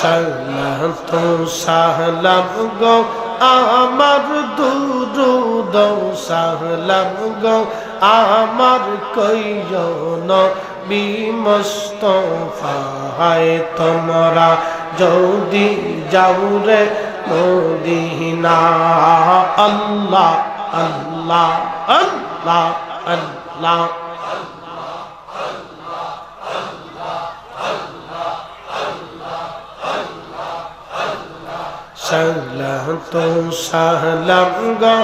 সালাত সালাম গো, আমার দুরুদ সালাম গো, আমার কইজন বিমস্তফায় তোমরা যদি যাও রে মদিনা। আল্লাহ আল্লাহ আল্লাহ আল্লাহ। সালাত সালাম গো,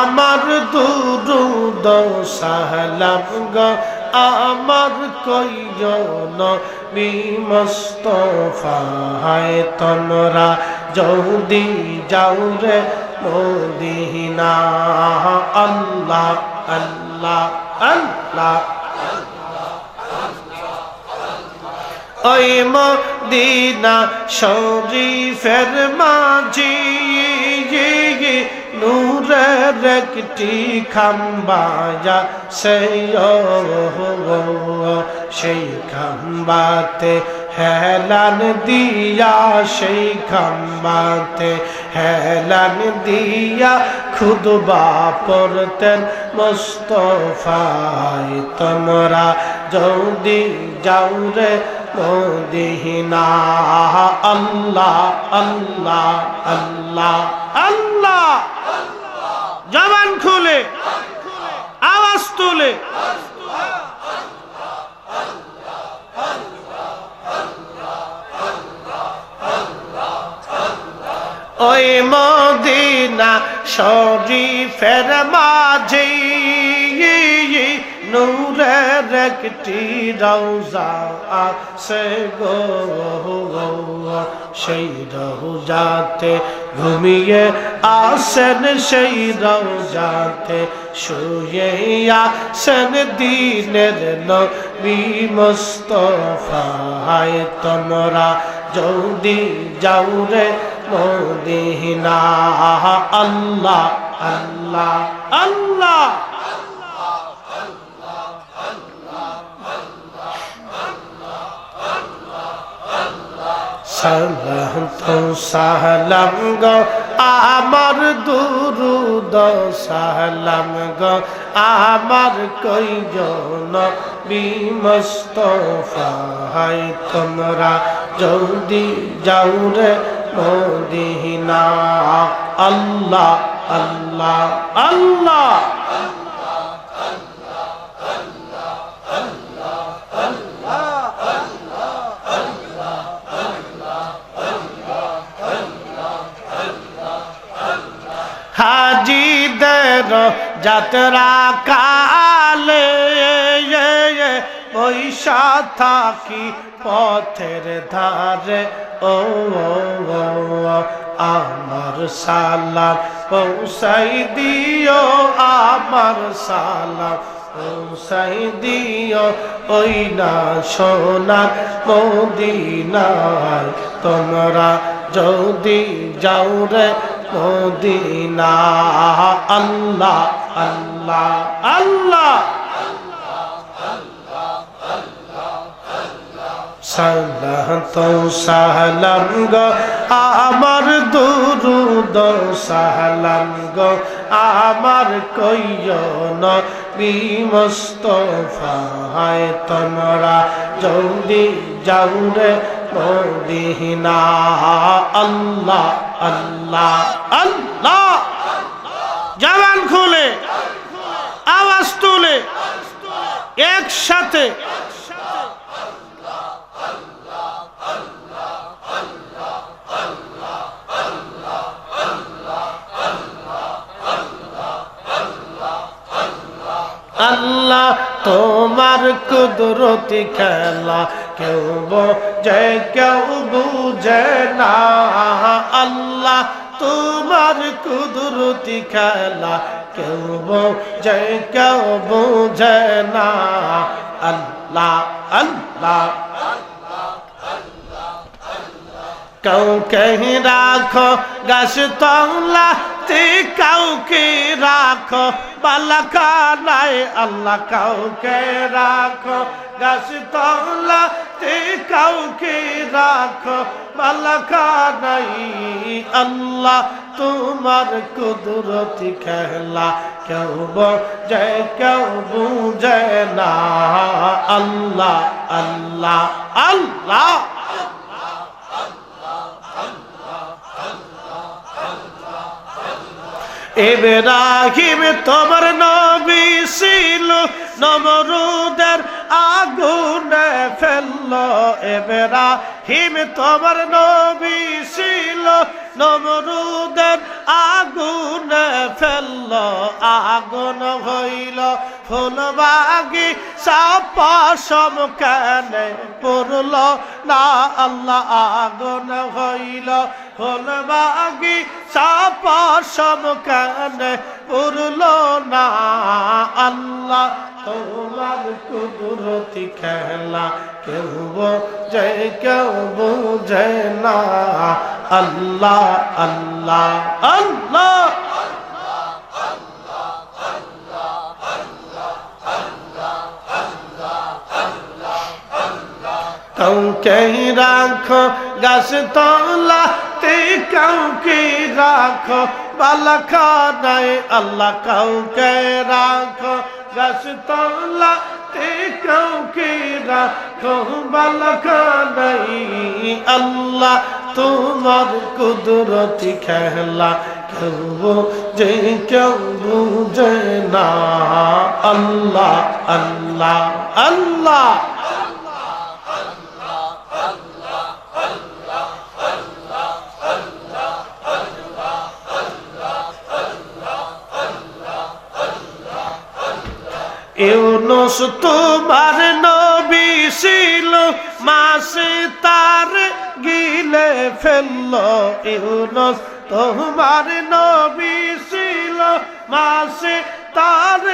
আমার দুরুদ সালাম গো, আমার কইজন বিমস্তফায় তোমরা যদি যাও রে মদিনা। আল্লাহ আল্লাহ আল্লাহ ওই মদিনা শরীফের মাঝি নূরের একটি খাম্বাজা সেই সেই খাম্বাতে হেলান দিয়া, সেই খাম্বাতে হেলান দিয়া, খুদবা পড়তেন মোস্তফায়, তোমরা যদি যাও রে মদিনা আল্লাহ আল্লাহ আল্লাহ আল্লাহ। জবান খুলে আওয়াজ তুলে। ওই মদিনা শরীফের মাঝে নূরের একটি রৌজা আছে গো, সেই রৌজাতে ঘুমিয়ে আসেন সেই রৌজাতে শুয়ে আসেন দিনের নবী মুস্তফায় তোমরা যদি যাও রে মদিনা আল্লাহ আল্লাহ আল্লাহ। সালাম সালাম গো, আমার দুরুদ, সালাম গো, আমার কই কইজন বিমস্তফাই তোমরা যদি যাও রে মদিনা। আল্লাহ আল্লাহ আল্লাহ। হাজিদের যাত্রা কালে পয়সা থাকি পথের ধারে। ও আমার সালাম পৌঁছাই দিও, আমার সালাম পৌঁছাই দিও। ওই না সোনার মদিনায় তোমরা যদি যাও রে মদিনা, আল্লাহ আল্লাহ আল্লাহ সালাত সালাম গো, আমার দুরুদ সালাম গো, আমার কইয়ন বিমস্তফায় তোমরা যদি যাও রে মদিনা আল্লাহ আল্লাহ আল্লাহ। জবান খুলে আওয়াজ তুলে একসাথে। আল্লাহ তোমার কুদরতি খেলা কেউ বোঝে কেউ বুঝে না। আল্লাহ তোমার কুদরতি খেলা। কেউ বোঝে কেউ বুঝে না। আল্লাহ আল্লাহ কেউ কহি রাখো গাছ তলা। তে কাউকে রাখো, বালাখানায় আল্লাহ কাউকে রাখো। গাছ তলা তে কাউকে রাখো বালাখানাই আল্লাহ তোমার কুদরতি খেলা। কেউ বোঝে, কেউ বুঝে না। আল্লাহ আল্লাহ আল্লাহ। এবেরাহিম তোমার নবী ছিল নমরুদের আগুনে ফেলল। এবেরাহিম তোমার নবী ছিল নমরুদের আগুনে ফেলল, আগুন হইল। ফুলবাগি সাপসম কেনে পড়ল না আল্লাহ, আগুন হইল। ফুলবাগি সাপসম কেনে পড়ল না আল্লাহ, তোমার কুদরতি খেলা কেউ বোঝে, কেউ বুঝে না। আল্লাহ আল্লাহ। আল্লাহ আল্লাহ কাউকে রাখো গাছ তলাতে কাউকে রাখো বালাখা নাই আল্লাহ কাউকে রাখো গাছ তলাতে কাউকে রাখো বালাখা নাই আল্লাহ তোমার কুদরতি খেলা কেউ যে কেউ বুঝে না। আল্লাহ আল্লাহ আল্লাহ। ইউনুস তোমার নবী ছিল মাসে ফেলল ইউনুস, তোমার নবী ছিল, মাসে তার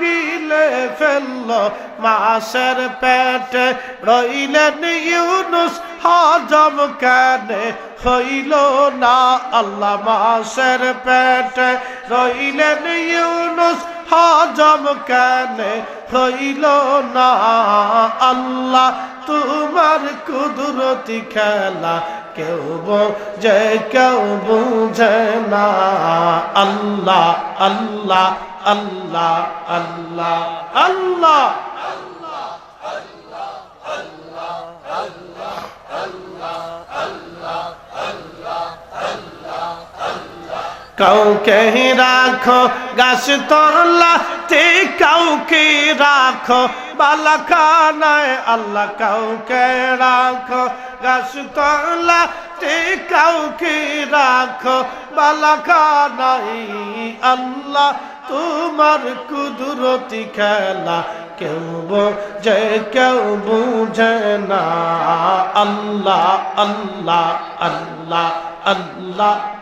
গিলে ফেলল, মাসের পেটে রইলেন ইউনুস, হজম কেনে হইল না? আল্লাহ মাসের পেটে রইলেন ইউনুস, হজম কেনে হইল না? আল্লাহ তোমার কুদরতি খেলা কেউ বোঝে কেউ বুঝে না। আল্লাহ আল্লাহ আল্লাহ আল্লাহ আল্লাহ। কাউকে রাখো গাছ তলা তে কাউকে রাখো বালাখানায় আল্লাহ কাউকে রাখো গাছ তলা তে কাউকে রাখো বালাখানায় আল্লাহ তোমার কুদরতি খেলা কেউ বোঝে, কেউ বুঝে না। আল্লাহ আল্লাহ আল্লাহ আল্লাহ।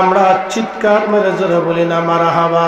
আমরা চিৎকার মেরে জোরে বলি না মারহাবা।